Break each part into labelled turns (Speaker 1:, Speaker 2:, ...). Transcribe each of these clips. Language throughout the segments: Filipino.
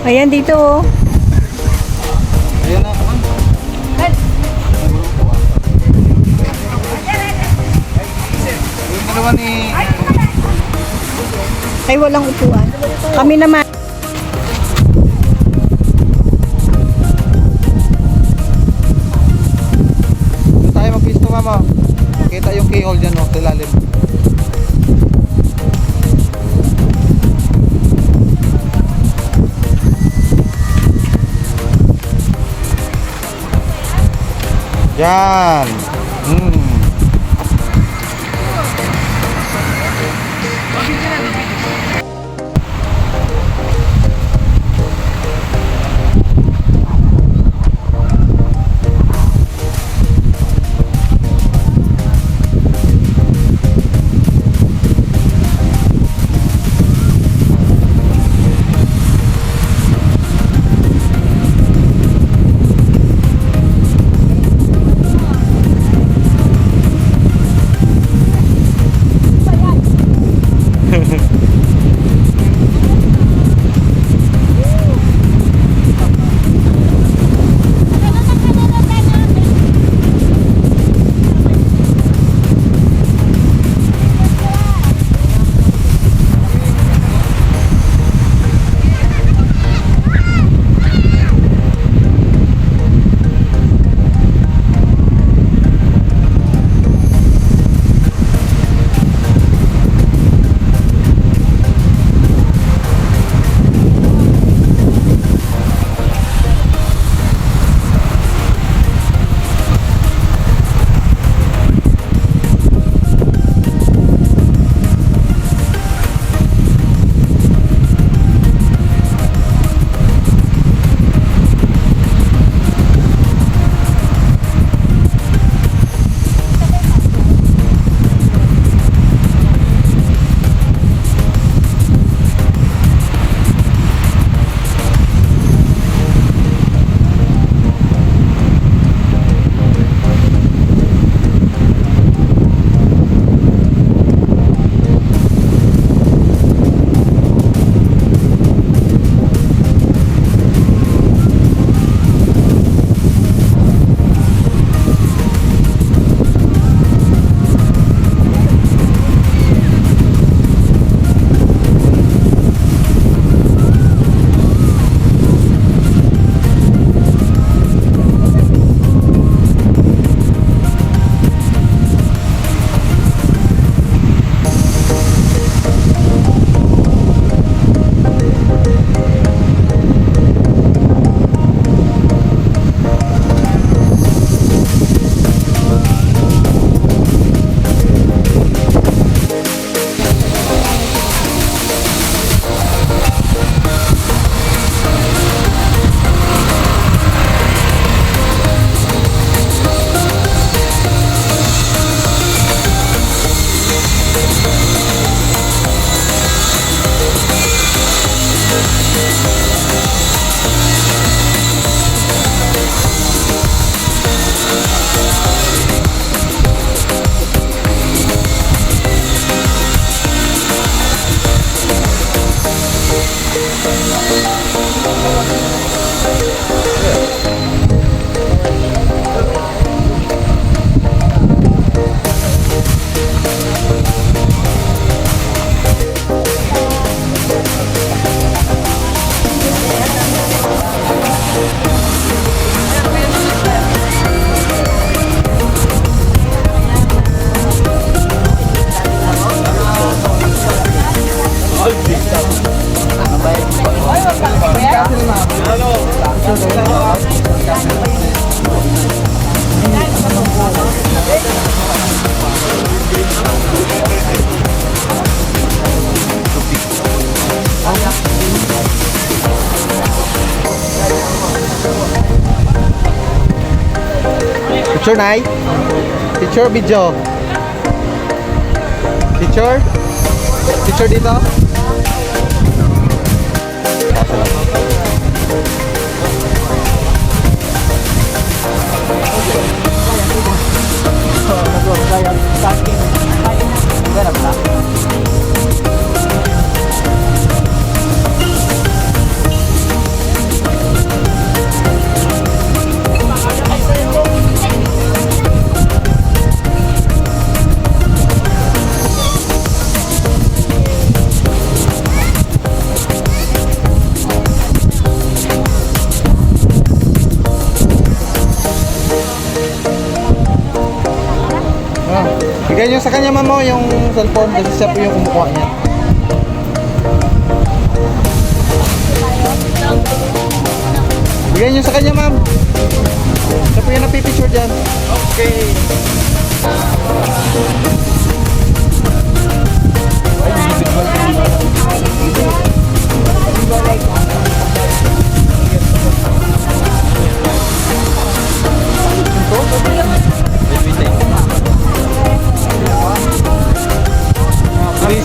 Speaker 1: Ayan dito oh.
Speaker 2: Ayan na. Yung dalawa ni...
Speaker 1: Ay, walang upuan. Kami naman.
Speaker 2: Doon tayo magpisto mama. Makita yung keyhole dyan Picture, Nay? Picture, video? Picture? Picture dito? Bigay niyo sa kanya mamo yung cellphone kasi siya po yung kumukuha niya. Bigay niyo sa kanya ma'am. Siya po yung napipicture dyan.
Speaker 3: Okay.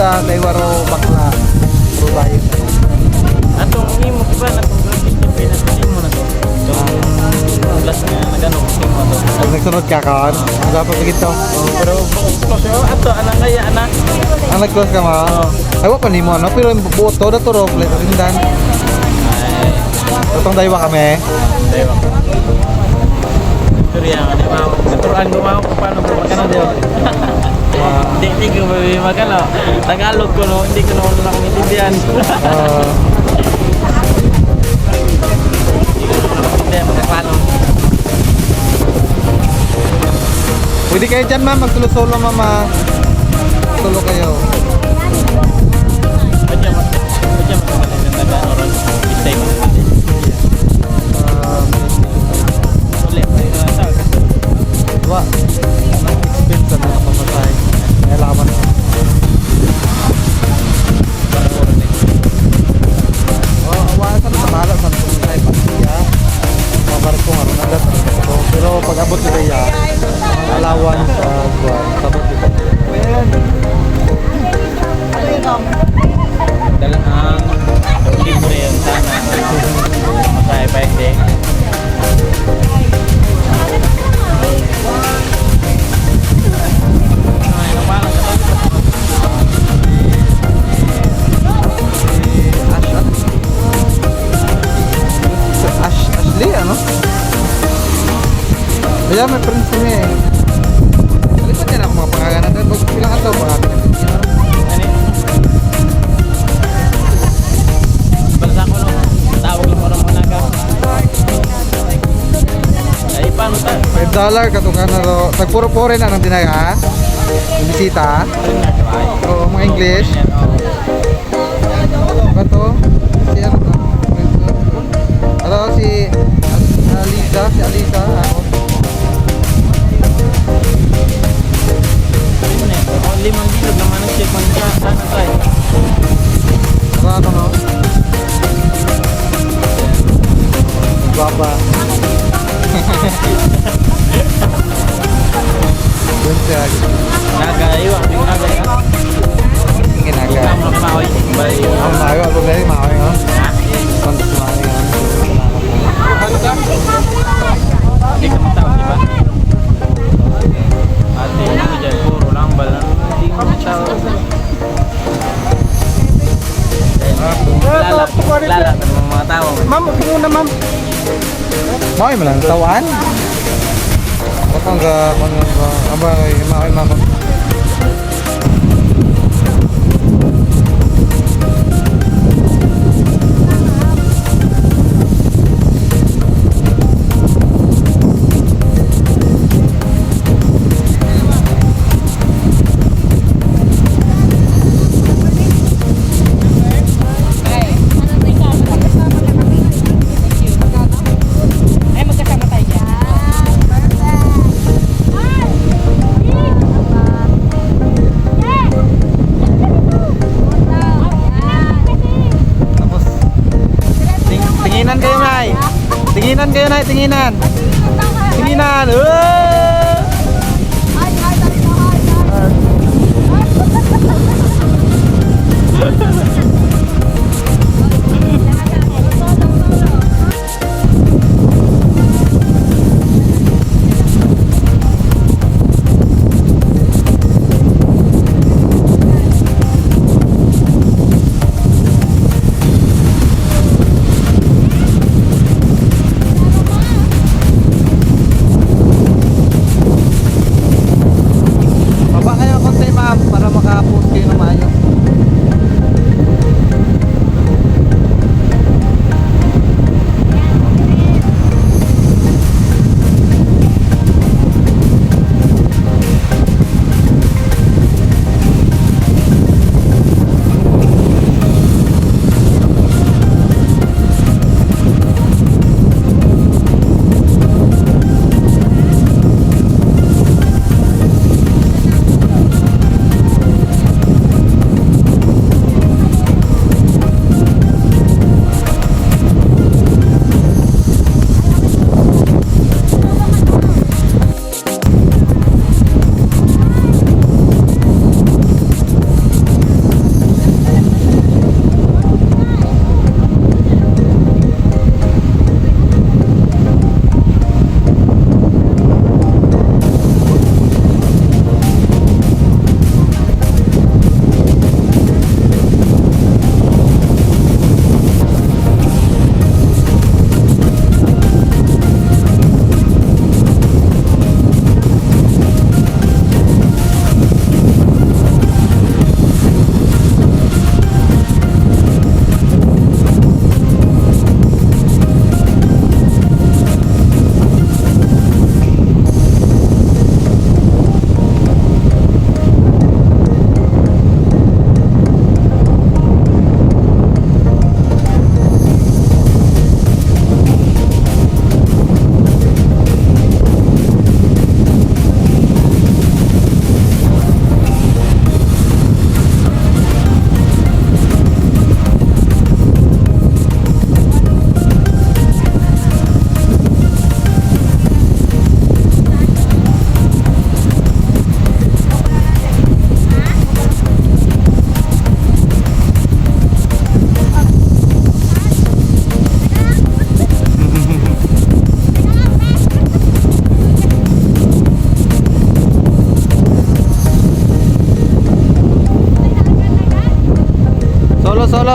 Speaker 2: Siyang tanda, daywaro bakla. Bayan na.
Speaker 3: Atong imo ba na kung graphic yung pinasasin mo na to. Itong glass nga to.
Speaker 2: Pag nagsunod ka kaon, ang dapat sa gito.
Speaker 3: Pero close yo ato anang kaya anak.
Speaker 2: Ang nag-close ka ma. Ay, wa pa ni mo, ano? Pero buo to, dato ro, flight attendant.
Speaker 3: Ay,
Speaker 2: Totong daywa kami.
Speaker 3: dewa. Pero yan, ano mo? Naturuan ko mo kung paano ko magkano daw. Hindi, hindi ko ba magkano. Tagalog ko no, hindi ko naman lang maintindihan.
Speaker 2: Uh, pwede kayo dyan ma'am, magsulo-solo mama. Solo kayo.
Speaker 3: Ba't
Speaker 2: pero pag abot nila ya, alawan sa buwan, sabot dito.
Speaker 3: Dalang libre yun sana. Masaya pa hindi. Ay,
Speaker 2: Kaya may friends kami eh. Alipat yan ako mga pangaganan doon. Pag bilang ato, mga
Speaker 3: Ano? Balsa ko no. Tawag lang ko ng mga nagaw. Ay, paano tayo?
Speaker 2: 5 dollar katukan na ro. Tagpuro-pore na ng tinaga. Yung bisita. Oo, mga English. Kato. Si ano to? Ano si Al- Alisa, si Alisa.
Speaker 3: Limang bilog naman ang check man siya. Sana tayo.
Speaker 2: Ano ano no? Baba. Doon siya.
Speaker 3: Naga, iwan. Yung naga yun.
Speaker 2: Kinaga.
Speaker 3: Tama na kamahoy. Bye.
Speaker 2: Ang ako ba yung mayo yun?
Speaker 3: Ha?
Speaker 2: Mayo yun.
Speaker 3: Hindi ka matawag, di ba? Ate, ano dyan, puro lang ba lang? Hindi ka matawag. Lala, lala ka ng mga tao.
Speaker 2: Ma'am, upo muna ma'am. Mayo mo lang, tawan. Ba't ang ga, ano ba, aba, mayo ma'am. tinginan, tinginan. Tinginan,
Speaker 4: uy!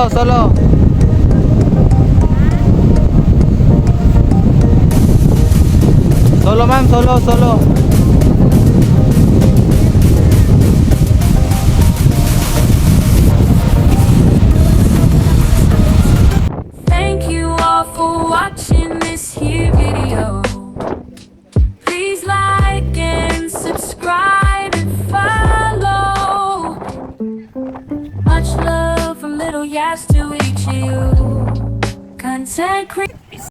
Speaker 4: Solo, solo, solo. Ma'am, solo, solo.